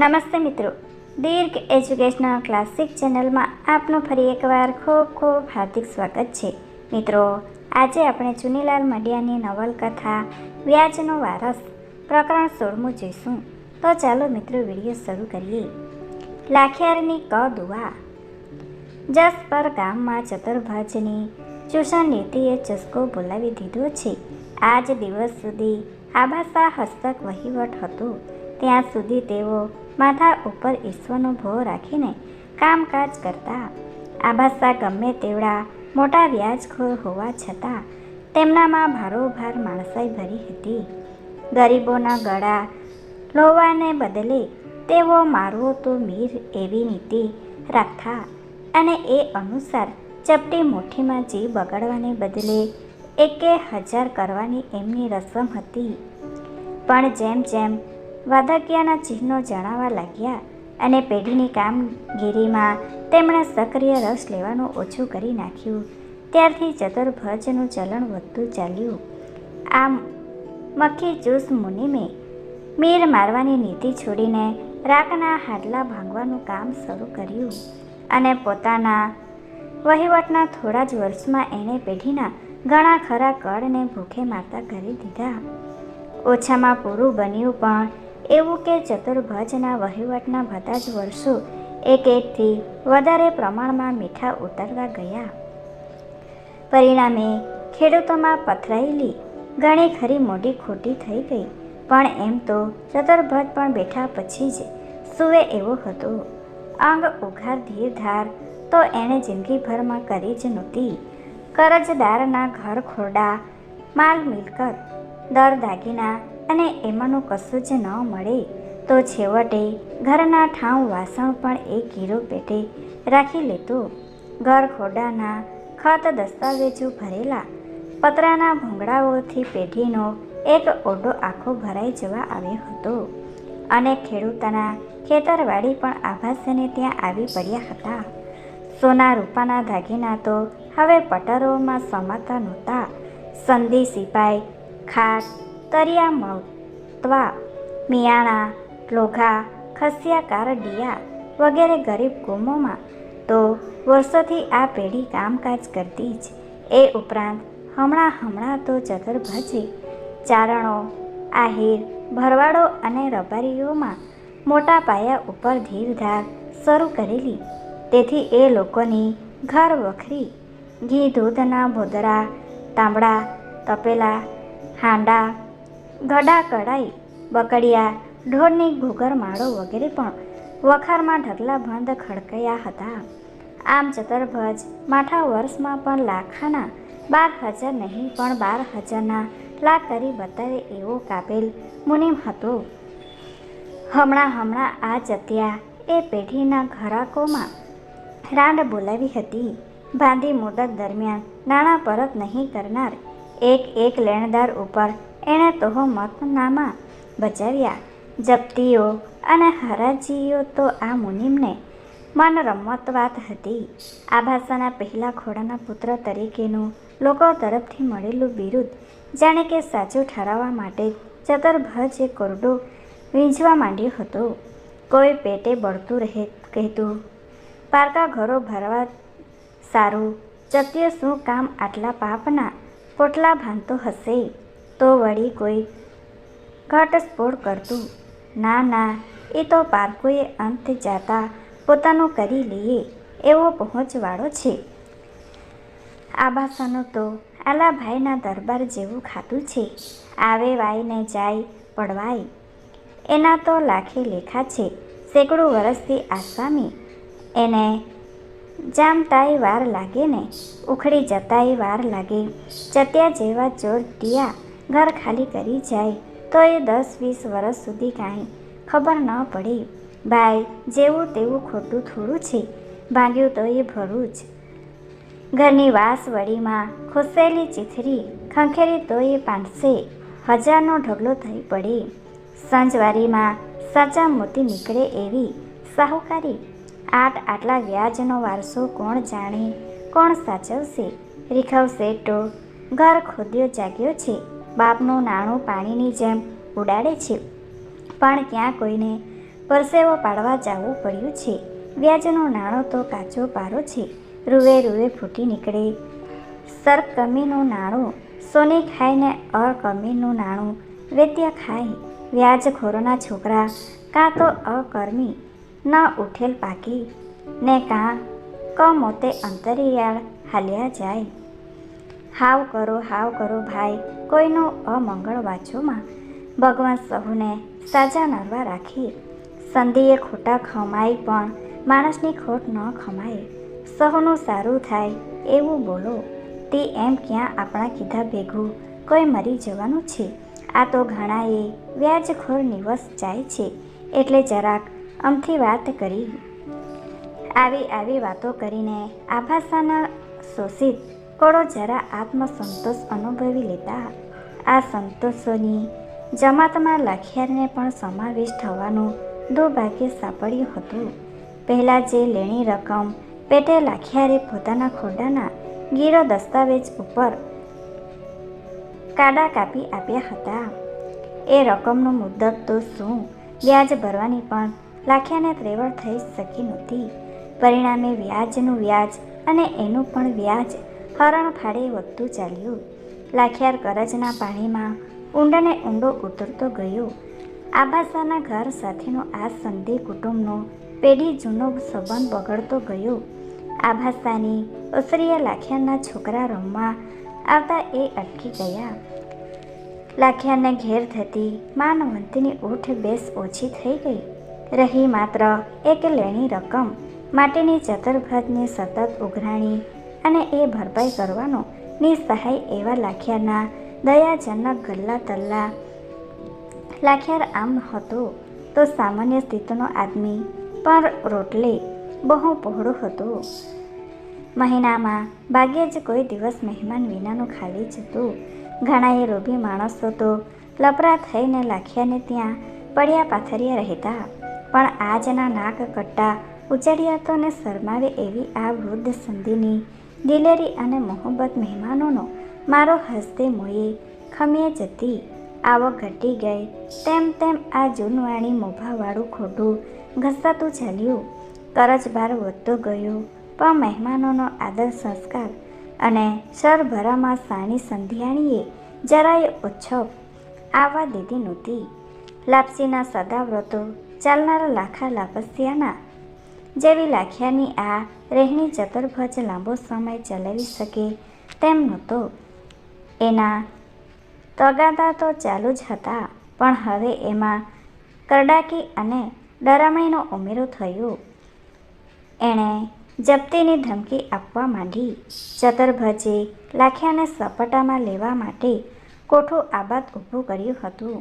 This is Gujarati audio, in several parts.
નમસ્તે મિત્રો. દીર્ઘ એજ્યુકેશનલ ક્લાસિક ચેનલમાં આપનું ફરી એકવાર ખૂબ ખૂબ હાર્દિક સ્વાગત છે. મિત્રો, આજે આપણે ચુનીલાલ મડિયાની નવલકથા વ્યાજનો વારસ પ્રકરણ સોળમું જોઈશું. તો ચાલો મિત્રો વીડિયો શરૂ કરીએ. લાખિયારની ક દુઆ. જસપર ગામમાં ચતુર્ભજની ચૂષણ નીતિએ ચસ્કો બોલાવી દીધો છે. આજ દિવસ સુધી આબાસા હસ્તક વહીવટ હતો. ત્યાં સુધી તેઓ માથા ઉપર ઈશ્વરનો ભો રાખીને કામકાજ કરતા. આબાસા ગમે તેવડા મોટા વ્યાજખોર હોવા છતાં તેમનામાં ભારોભાર માણસાઈ ભરી હતી. ગરીબોના ગળા લોવાને બદલે તેઓ મારવો તો મીર એવી નીતિ રાખતા અને એ અનુસાર ચપટી મુઠ્ઠીમાં જીવ બગાડવાને બદલે એકે હજાર કરવાની એમની રસમ હતી. પણ જેમ જેમ વાદક્યાના ચિહ્નો જણાવા લાગ્યા અને પેઢીની કામગીરીમાં તેમણે સક્રિય રસ લેવાનું ઓછું કરી નાખ્યું. ત્યારથી ચતુર્ભજનું ચલણ વધતું ચાલ્યું. આમ, મક્ખી ચૂસ મુનિમે મીર મારવાની નીતિ છોડીને રાકના હાડલા ભાંગવાનું કામ શરૂ કર્યું અને પોતાના વહીવટના થોડા જ વર્ષમાં એણે પેઢીના ઘણા ખરા કળને ભૂખે મારતા કરી દીધા. ઓછામાં પૂરું બન્યું પણ એવું કે ચતુર્ભજના વહીવટના બધા જ વર્ષો એક એકથી વધારે પ્રમાણમાં મીઠા ઉતરતા ગયા. પરિણામે ખેડૂતોમાં પથરાયેલી ઘણી ખરી મોટી ખોટી થઈ ગઈ. પણ એમ તો ચતુર્ભજ પણ બેઠા પછી જ સુવે એવો હતો. અંગ ઉઘાર ધીરધાર તો એણે જિંદગીભરમાં કરી જ નહોતી. કરજદારના ઘર ખોરડા, માલ મિલકત, દર દાગીના અને એમાંનું કશું જ ન મળે. તો છેવટે ઘરના ઠાઉ વાસણ પણ એ ગીરો પેટે રાખી લેતું. ઘર ખોડાના ખત દસ્તાવેજો ભરેલા. પતરાના ભૂંગળાઓથી પેઢીનો એક ઓરડો આખો ભરાઈ જવા આવ્યો હતો. અને ખેડૂતના ખેતરવાડી પણ આભાસને ત્યાં આવી પડ્યા હતા. સોના રૂપાના દાગીના તો હવે પટરોમાં સમાતા નહોતા. સંધિ સિપાઈ ખાટ તરિયા ત્વા, મિયાણા, લોઘા, ખસિયા, કારડિયા વગેરે ગરીબ કુમોમાં તો વર્ષોથી આ પેઢી કામકાજ કરતી જ. એ ઉપરાંત હમણાં હમણાં તો ચતુર્ભજે, ચારણો, આહિર, ભરવાડો અને રબારીઓમાં મોટા પાયા ઉપર ધીરધાર શરૂ કરેલી. તેથી એ લોકોની ઘર વખરી, ઘી, દૂધના ભોદરા તાંબડા, તપેલા, હાંડા ગડા કડાઈ બકડિયા, ઢોરની ઘૂઘર માળો વગેરે પણ વખારમાં ઢગલા બંધ ખડકયા હતા. આમ ચતુર્ભજ માઠા વર્ષમાં પણ લાખાના બાર હજાર નહીં, પણ બાર હજારના લાખ કરી બતાવે એવો કાબેલ મુનિમ હતો. હમણાં હમણાં આ જત્યા એ પેઢીના ઘરાકોમાં રાંડ બોલાવી હતી. બાંધી મુદત દરમિયાન નાણાં પરત નહીં કરનાર એક એક લેણદાર ઉપર એણે તોહો મતનામાં બચાવ્યા જપ્તીઓ અને હરાજીઓ તો આ મુનિમને મન રમત વાત હતી. આ ભાષાના પહેલા ખોડાના પુત્ર તરીકેનું લોકો તરફથી મળેલું બિરુદ જાણે કે સાચું ઠરાવવા માટે ચતરભજ એ કોરડો વીંઝવા માંડ્યો હતો. કોઈ પેટે બળતું રહે કહેતું, પારકા ઘરો ભરવા સારું, ચત્ય શું કામ આટલા પાપના પોટલા ભાંતો હશે, તો વળી કોઈ ઘટસ્ફોટ કરતું. ના ના, એ તો પારકોએ અંત જાતા પોતાનું કરી લઈએ, એવો પહોંચવાળો છે. આ તો આલાભાઈના દરબાર જેવું ખાતું છે. આવે વાઈને જાય પડવાય. એના તો લાખે લેખા છે. સેંકડું વર્ષથી આસામી. એને જામતાય વાર લાગે ને, ઉખડી જતાય વાર લાગે. ચત્યા જેવા ચોરટિયા ઘર ખાલી કરી જાય, તો એ દસ વીસ વર્ષ સુધી કાંઈ ખબર ન પડે, ભાઈ, જેવું તેવું ખોટું થોડું છે. ભાંગ્યું તો એ ભરું જ ઘરની વાસવડીમાં ખુસેલી ચીથરી, ખંખેરી તો એ પાંચસે. હજારનો ઢગલો થઈ પડે. સંજવારીમાં સાચા મોતી નીકળે એવી સાહુકારી આટ આટલા વ્યાજનો વારસો કોણ જાણે? કોણ સાચવશે? રીખવશે તો ઘર ખોદ્યો જાગ્યો છે. બાપનું નાણું પાણીની જેમ ઉડાડે છે. પણ ક્યાં કોઈને પરસેવો પાડવા જવું પડ્યું છે. વ્યાજનો નાણો તો કાચો પારો છે. રૂવે રૂવે ફૂટી નીકળે. સરકમીનું નાણું, સોની ખાઈને અકમીનું નાણું, વૈદ્ય ખાય. વ્યાજખોરોના છોકરા, કાં તો અકર્મી ન ઉઠેલ પાકી ને કાં કમોતે અંતરિયાળ હાલ્યા જાય હાવ કરો હાવ કરો ભાઈ કોઈનો અમંગળ વાંચોમાં ભગવાન સહુને સાજા નરવા રાખી સંધિએ ખોટા ખમાય પણ માણસની ખોટ ન ખમાય સહુનું સારું થાય એવું બોલો તે એમ ક્યાં આપણા કીધા ભેગું કોઈ મરી જવાનું છે આ તો ઘણાએ વ્યાજખોર નિવસ જાય છે એટલે જરાક અમથી વાત કરી. આવી આવી વાતો કરીને આભાસાના શોષિત કોળો જરા આત્મસંતોષ અનુભવી લેતા આ સંતોષોની જમાતમાં લાખિયારને પણ સમાવેશ થવાનું દુર્ભાગ્ય સાંપડ્યું હતું. પહેલાં જે લેણી રકમ પેટે લાખિયારે પોતાના ખોડાના ગીરો દસ્તાવેજ ઉપર કાડા કાપી આપ્યા હતા. એ રકમનો મુદ્દત તો શું? વ્યાજ ભરવાની પણ લાખિયાને ત્રેવડ થઈ શકી નહોતી પરિણામે વ્યાજનું વ્યાજ અને એનું પણ વ્યાજ હરણ ફાડે વધતું ચાલ્યું. લાખિયાર કરજના પાણીમાં ઊંડને ઊંડો ઉતરતો ગયો. આભાસાના ઘર સાથેનો આ સંધિ કુટુંબનો પેઢી જૂનો સંબંધ બગડતો ગયો. આભાસાની ઓસરીયા લાખિયાના છોકરા રમવા આવતા એ અટકી ગયા. લાખિયાને ઘેર થતી માનવંતીની ઊઠ બેસ ઓછી થઈ ગઈ. રહી માત્ર એક લેણી રકમ માટેની ચતુર્ભ્રજની સતત ઉઘરાણી અને એ ભરપાઈ કરવાનો નિસહાય એવા લાખિયાના દયાજનક ગલ્લા તલ્લા. લાખિયાર આમ હતો તો સામાન્ય સ્થિતિનો આદમી, પણ રોટલે બહુ પહોળો હતો. મહિનામાં ભાગ્યે જ કોઈ દિવસ મહેમાન વિનાનું ખાલી જતું. ઘણાએ રોબી માણસો તો લપરા થઈને લાખિયાને ત્યાં પડ્યા પાથરિયા રહેતા. પણ આજના નાક કટ્ટા ઉચડિયાતોને શરમાવે એવી આ વૃદ્ધ સંધિની. દિલેરી અને મોહબ્બત મહેમાનોનો મારો હસ્તે મોયે ખમીએ જતી આવક ઘટી ગઈ. તેમ તેમ આ જૂનવાણી મોભાવાળું ખોટું ઘસાતું ચાલ્યું. કરજભાર વધતો ગયો. પણ મહેમાનોનો આદર સંસ્કાર અને સરભરામાં સાણી સંધ્યાણીએ જરાય ઓછપ આવવા દીધી નહોતી. લાપસીના સદાવ્રતો ચાલનારા લાખા લાપસિયાના જેવી લાખિયાની આ રહેણી ચતુર્ભજ લાંબો સમય ચલાવી શકે તેમ નહોતો. એના તગાદા તો ચાલુ જ હતા, પણ હવે એમાં કરડાકી અને ડરામણીનો ઉમેરો થયો. એણે જપ્તીની ધમકી આપવા માંડી. ચતરભજે લાખિયાને સપાટામાં લેવા માટે કોઠું આબાદ ઊભું કર્યું હતું.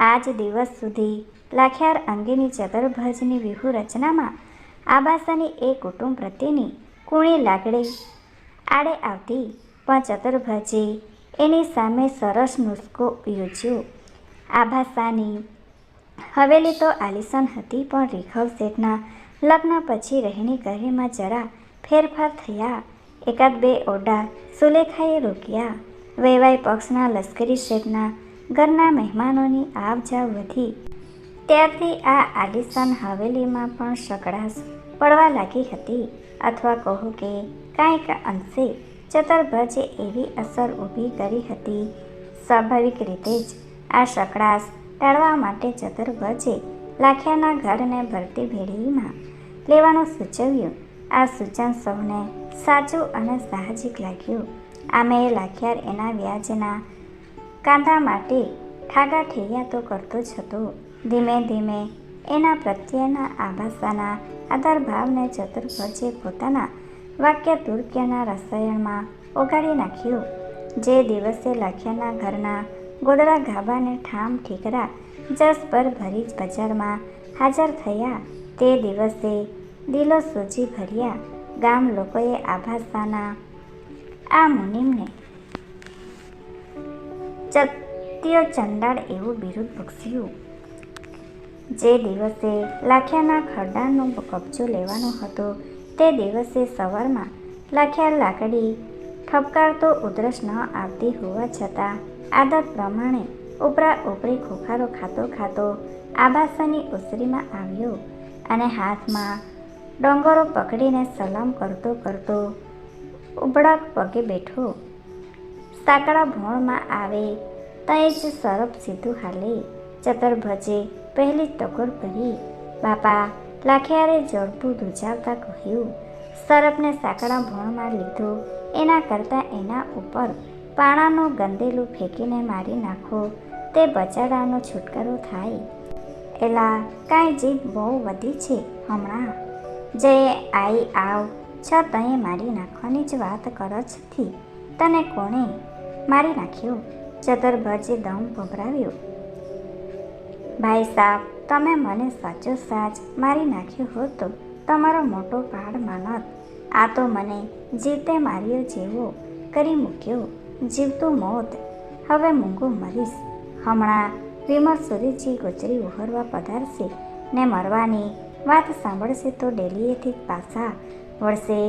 આજ દિવસ સુધી લાખિયાર અંગેની ચતરભજની વ્યૂહરચનામાં આબાસાની એ કુટુંબ પ્રત્યેની કુણી લાગણી. આડે આવતી પણ ચતુર્ભજે એની સામે સરસ નુસ્ખો યોજ્યો. આભાસાની હવેલી તો આલિશાન હતી પણ રેખવ શેઠના લગ્ન પછી રહેણી કહેણીમાં જરા ફેરફાર થયા. એકાદ બે ઓરડા સુલેખાએ રોક્યા. વૈવાઈ પક્ષના લશ્કરી શેઠના ઘરના મહેમાનોની આવ જાવ વધી. ત્યારથી આ આલિશાન હવેલીમાં પણ સકડાશ પડવા લાગી હતી. અથવા કહો કે કાંઈક અંશે ચતરભજે એવી અસર ઊભી કરી હતી. સ્વાભાવિક રીતે જ આ સકડાશ ટાળવા માટે ચતુર્ભજે લાખિયાના ઘરને ભરતી ભેળીમાં લેવાનું સૂચવ્યું. આ સૂચન સૌને સાચું અને સાહજિક લાગ્યું. આમે લાખિયાર એના વ્યાજના કાંધા માટે ઠાગા ઠેરિયા તો કરતો જ હતો. ધીમે ધીમે એના પ્રત્યેના આભાસાના આધાર ભાવને ચતુર્ભજે પોતાના વાક્ય તુર્ક્યના રસાયણમાં ઓગાળી નાખ્યું. જે દિવસે લખ્યાના ઘરના ગોદડા ગાબાને ઠામ ઠીકરા જસ પર ભરી બજારમાં હાજર થયા, તે દિવસે દિલો સૂજી ભર્યા. ગામ લોકોએ આભાસાના આ મુનિમને ચત્યો ચંડાળ એવું બિરુદ બક્ષ્યું. જે દિવસે લાખિયાના ખરડાનો કબજો લેવાનો હતો, તે દિવસે સવારમાં લાખિયા લાકડી ઠપકારતો ઉધરસ ન આવતી હોવા છતાં આદત પ્રમાણે ઉપરા ઉપરી ખોખારો ખાતો ખાતો આબાસાની ઉસરીમાં આવ્યો અને હાથમાં ડોંગરો પકડીને સલામ કરતો કરતો ઉબળક પગે બેઠો. સાંકડા ભોણમાં આવે તઈ જ સરપ સીધું હાલે. ચતર ભજે પહેલી ટકોર કરી બાપા, લાખિયારે જળપું ધુજાવતા કહ્યું, સરપને સાંકડા ભણમાં લીધો. એના કરતાં એના ઉપર પાણાનું ગંદેલું ફેંકીને મારી નાખો. તે બચાડાનો છુટકારો થાય. એલા, કાંઈ જીભ બહુ વધી છે હમણાં? જે આઈ આવ છ તએ મારી નાખવાની જ વાત કરો થી. તને કોણે મારી નાખ્યો? ચતરભજે દમ ભભરાવ્યો. ભાઈ સાહેબ તમે મને સાચો સાચ મારી નાખ્યો હોત. તો તમારો મોટો પાડ માનત. આ તો મને જીવતે માર્યો જેવો કરી મૂક્યો. જીવતું મોત. હવે મૂંગો મરીશ. હમણાં વિમર સુરેશજી ગોચરી ઉહરવા પધારશે ને મરવાની વાત સાંભળશે તો ડેલીએથી પાછા વળશે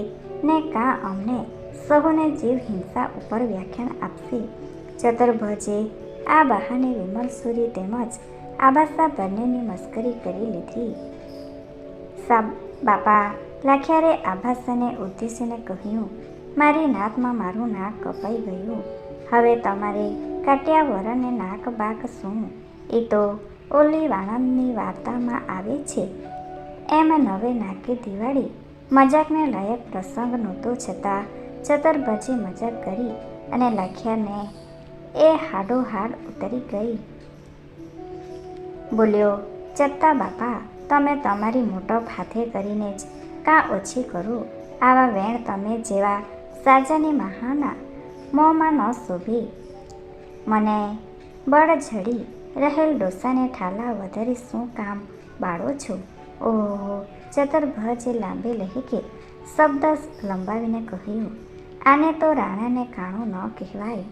ને કાં અમને સહુને જીવ હિંસા ઉપર વ્યાખ્યાન આપશે. ચતરભજે આ બહાને વિમલ સુરી તેમજ આબાસા બંનેની મસ્કરી કરી લીધી. સા, બાપા, લાખિયારે આભાસાને ઉદ્દેશીને કહ્યું, મારી નાકમાં મારું નાક કપાઈ ગયું. હવે તમારે કાટ્યા વરણને નાક બાક શું? એ તો ઓલી વાણંદની વાર્તામાં આવે છે. એમ નવે નાકે દિવાળી. મજાકને લાયક પ્રસંગ નહોતો છતાં ચતરભજી મજાક કરી અને લાખિયાને એ હાડો હાડ ઉતરી ગઈ. બોલ્યો ચત્તા બાપા, તમે તમારી મોટપ હાથે કરીને જ કાં ઓછી કરો? આવા વેણ તમે જેવા સાજાની મહાના મોંમાં ન શોભે. મને બળ ઝડી રહેલ ડોસાને ઠાલા, વધારે શું કામ બાળો છો? ઓહો ચતરભજે લાંબે લહેકે, શબ્દ લંબાવીને કહ્યું. આને તો રાણાને કાણું ન કહેવાય.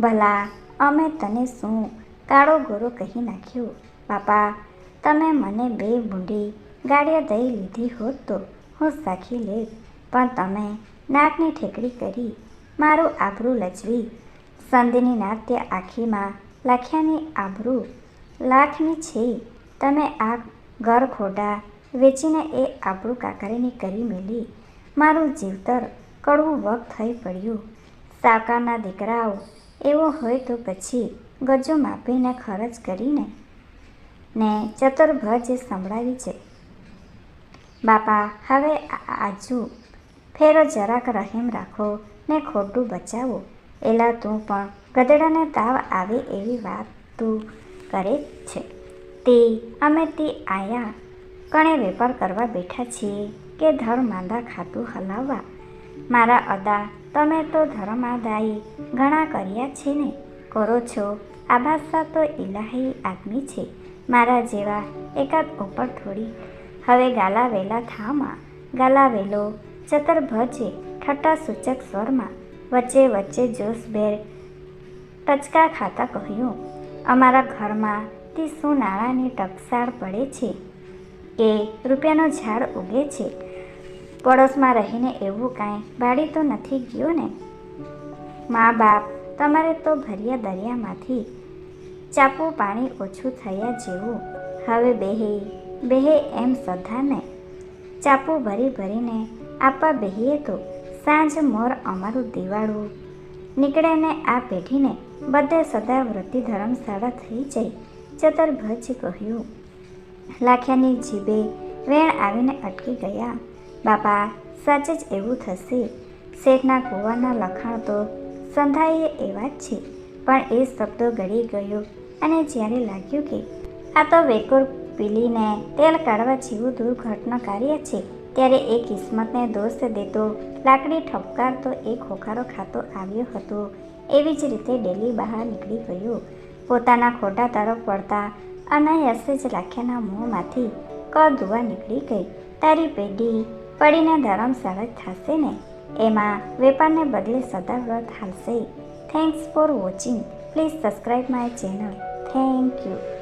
ભલા, અમે તને શું કાળો ગોરો કહી નાખ્યો? બાપા, તમે મને બે ભૂંડી ગાડિયા દઈ લીધી હોત તો હું સાખી લેત. પણ તમે નાકની ઠેકડી કરી મારું આબરું લજવી સંધિની નાટ્ય આખીમાં લાખ્યાની આબરૂ લાખની છે. તમે આ ઘર ખોટા વેચીને એ આબરું કાકરીની કરી મેલી. મારું જીવતર કડવું વખત થઈ પડ્યું. સાકારના દીકરાઓ એવો હોય તો પછી ગજો માપીને ખર્ચ કરીને ને ચતુર્ભજ સંભળાવી છે. બાપા, હવે આજુ ફેરો જરાક રહેમ રાખો ને ખોટું બચાવો. એલા તું પણ ગધેડાને તાવ આવે એવી વાત તું કરે છે. તે અમે તે આયા કણે વેપાર કરવા બેઠા છીએ કે ધર માંદા ખાતું હલાવવા? મારા અદા, તમે તો ધર્માદાયી, ઘણા કર્યા છે ને? કરો છો. આ ભાષા તો ઇલાહી આદમી છે. મારા જેવા એકાદ ઉપર થોડી. હવે ગાલા વેલા થામાં. ગાલા વેલો ચતરભજે ઠટ્ટા સૂચક સ્વરમાં. વચ્ચે વચ્ચે જોશભેર ટચકા ખાતા કહ્યું, અમારા ઘરમાં તે શું નાણાંની ટકસાળ પડે છે. કે રૂપિયાનો ઝાડ ઉગે છે. પડોશમાં રહીને એવું કાંઈ બાળી તો નથી ગયું ને? મા બાપ, તમારે તો ભર્યા દરિયામાંથી ચાપુ પાણી ઓછું થયા જેવું. હવે બેહે બેહે એમ સધાને ચાપુ ભરી ભરીને આપવા બેહીએ તો સાંજ મોર અમારું દિવાળું. નીકળે ને આ પેઢીને બધે સદા વૃત્તિ ધર્મશાળા થઈ જાય ચતરભજ કહ્યું. લાખ્યાની જીભે વેણ આવીને અટકી ગયા. બાપા, સાચે જ એવું થશે. શેઠના કુવાના લખાણ તો સંધાઈએ એવા જ છે, પણ એ શબ્દો ગળી ગયો અને જ્યારે લાગ્યું કે આ તો વેકોર પીલીને તેલ કાઢવા જેવું દુર્ઘટના કાર્ય છે, ત્યારે એ કિસ્મતને દોષ દેતો લાકડી ઠપકારતો એ ખોખારો ખાતો આવ્યો હતો. એવી જ રીતે ડેલી બહાર નીકળી ગયો. પોતાના ખોટા તરફ પડતા અનાયાસે જ લાખ્યાના મોંમાંથી ક દુવા નીકળી ગઈ. તારી પેઢી પડીને ધરમશાળ જ થશે ને એમાં વેપારને બદલે સદાવ્રત હાલશે. Thanks for watching please subscribe my channel thank you